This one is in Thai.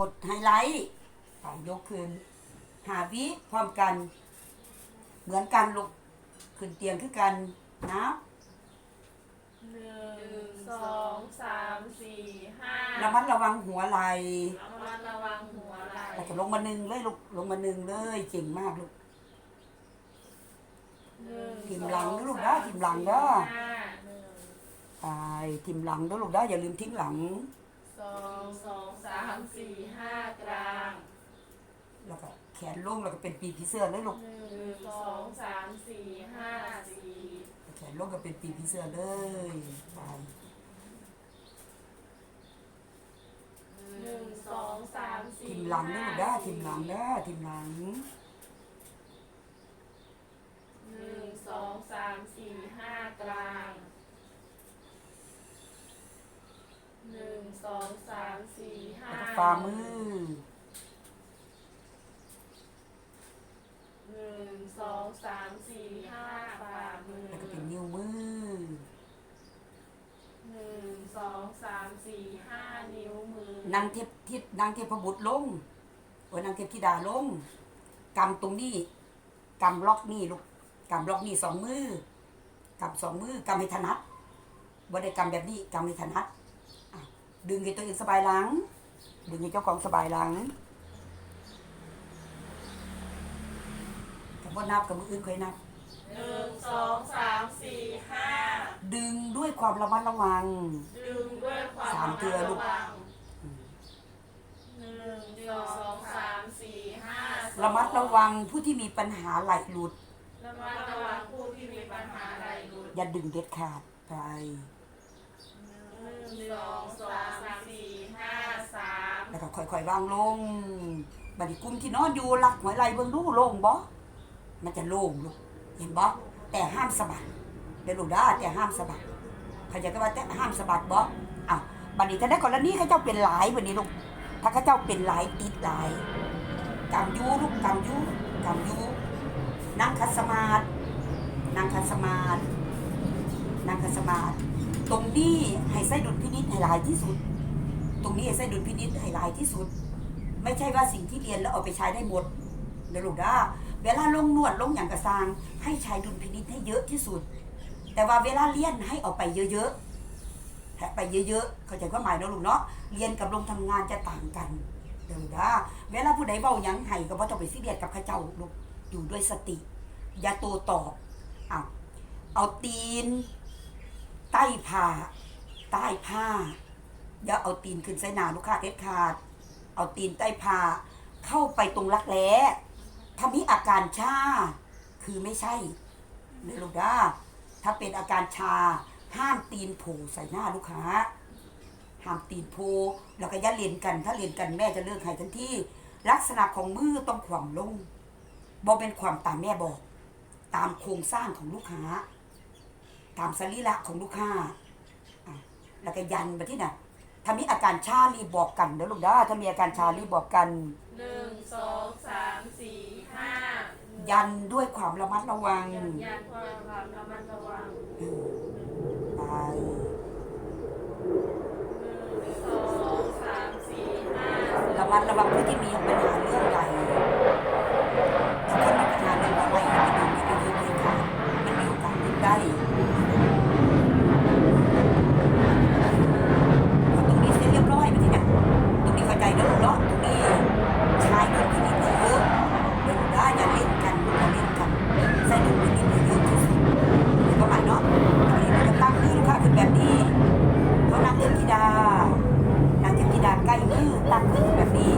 กดไฮไลท์อ่ายกขึ้นหาวิพร้อมกัน เหมือนกันลูกขึ้นเตียงคือกันนับหนึ่งสองสามสี่ห้าระมัดระวังหัวไหล่ระมัดระวังหัวไหล่แล้วก็ลงมาหนึ่งเลยลูกลงมาหนึ่งเลยเก่งมากลูกหนึ่งทีมหลังนะลูกนะทีมหลังนะห้าหนึ่งไปทิมหลังเด้อลูกได้ออย่าลืมทิ้งหลัง สองสองสามสี่ห้ากลางแล้วก็แขนลงแล้วก็เป็นปีกผีเสื้อเลยลูกหนึ่งสองสามสี่ห้าสี่แขนลงก็เป็นปีกผีเสื้อเลยไปหนึ่งสองสามสี่ทิมหลังเด้อลูกได้อทิมหลังเด้อทิมหลัง หนึ่งสองสามสี่ห้ากลางหนึ่ง สามสี่ห้าแล้วก็ฝ่ามือหนึ่งสองสามสี่ห้าฝ่ามือแล้วก็เป็นนิ้วมือ หนึ่งสองสามสี่ห้านิ้วมือนางเทพทิศนางเทพบุตรลงโอ้ยนางเทพธิดาลงกำตรงนี้กำล็อกนี่ลูกกำล็อกนี่สองมือกำสองมือกำให้ถนัดบ่ได้กำแบบนี้กำให้ถนัด ดึงให้ตัวเองสบายหลัง ดึงให้เจ้าของสบายหลังกับว่านับกับมืออื่นค่อยนับหนึ่งสองสามสี่ห้าดึงด้วยความระมัดระวัง ดึงด้วยความสามเกลือลูกระวังหนึ่งสองสามสี่ห้าสองระมัดระวังผู้ที่มีปัญหาไหลหลุดระมัดระวังผู้ที่มีปัญหาไหลหลุดอย่าดึงเด็ดขาดไป แล้วก็ค่อยๆวางลงบัดนี้กลุ่มที่นอนอยู่หลักหัวไหลเบิ่งดูโล่งบ่มันจะโล่งลูกเห็นบ่แต่ห้ามสะบัดเดี๋ยวลูกได้แต่ห้ามสะบัดเขาจะก็ว่าแต่ห้ามสะบัดบ่อ้าวบัดนี้ถ้าได้กรณีเขาเจ้าเป็นหลายบัดนี้ลูกถ้าเขาเจ้าเป็นหลายติดหลายกำยูลูกกำยูกำยูนั่งคัสมาธินั่งคัสมาธินั่งคัสมาธิตรงนี้ให้ไส้ดุลพินิจให้หลายที่สุด ตรงนี้ให้ไส้ดุลพินิจให้หลายที่สุด ไม่ใช่ว่าสิ่งที่เรียนแล้วเอาไปใช้ได้หมดเดี๋ยวลูกนะเวลาลงนวดลงอย่างกระซาง ให้ใช้ดุลพินิจให้เยอะที่สุด แต่ว่าเวลาเรียนให้เอาไปเยอะๆให้ไปเยอะๆเข้าใจความหมายเนอะลูกเนาะเรียนกับลงทำงานจะต่างกันเดี๋ยวลูกนะเวลาผู้ใดเบายังให้ก็บ่ต้องไปซีเรียสกับข้าเจ้าลูกอยู่ด้วยสติ อย่าโตตอบเอาเอาตีน ใต้ผ้าใต้ผ้า อย่าเอาตีนขึ้นใส่หนาลูกค้าเด็ดขาด เอาตีนใต้ผาเข้าไปตรงรักแร้ถ้ามีอาการชา คือไม่ใช่เนยลูกด้าถ้าเป็นอาการชาห้ามตีนโผใส่หน้าลูกค้า ห้ามตีนโผแล้วก็อย่าเลียนกัน ถ้าเลียนกันแม่จะเลิกให้ทันทีลักษณะของมือต้องขวามลงบ่เป็นความตามแม่บอก ตามโครงสร้างของลูกค้า ตามสรีระของลูกค้าแล้วก็ยันไปที่น่ะ ถ้ามีอาการชารีบบอกกันเด้อลูกเด้อถ้ามีอาการชารีบบอกกัน หนึ่งสองสามสี่ห้ายันด้วยความระมัดระวังยันยันความความระมัดระวังเออไปหนึ่งสองสามสี่ห้า ระมัดระวังผู้ที่มีปัญหาเรื่องใด เทพธิดานางเทพธิดาใกล้มือตั้งขึ้นแบบนี้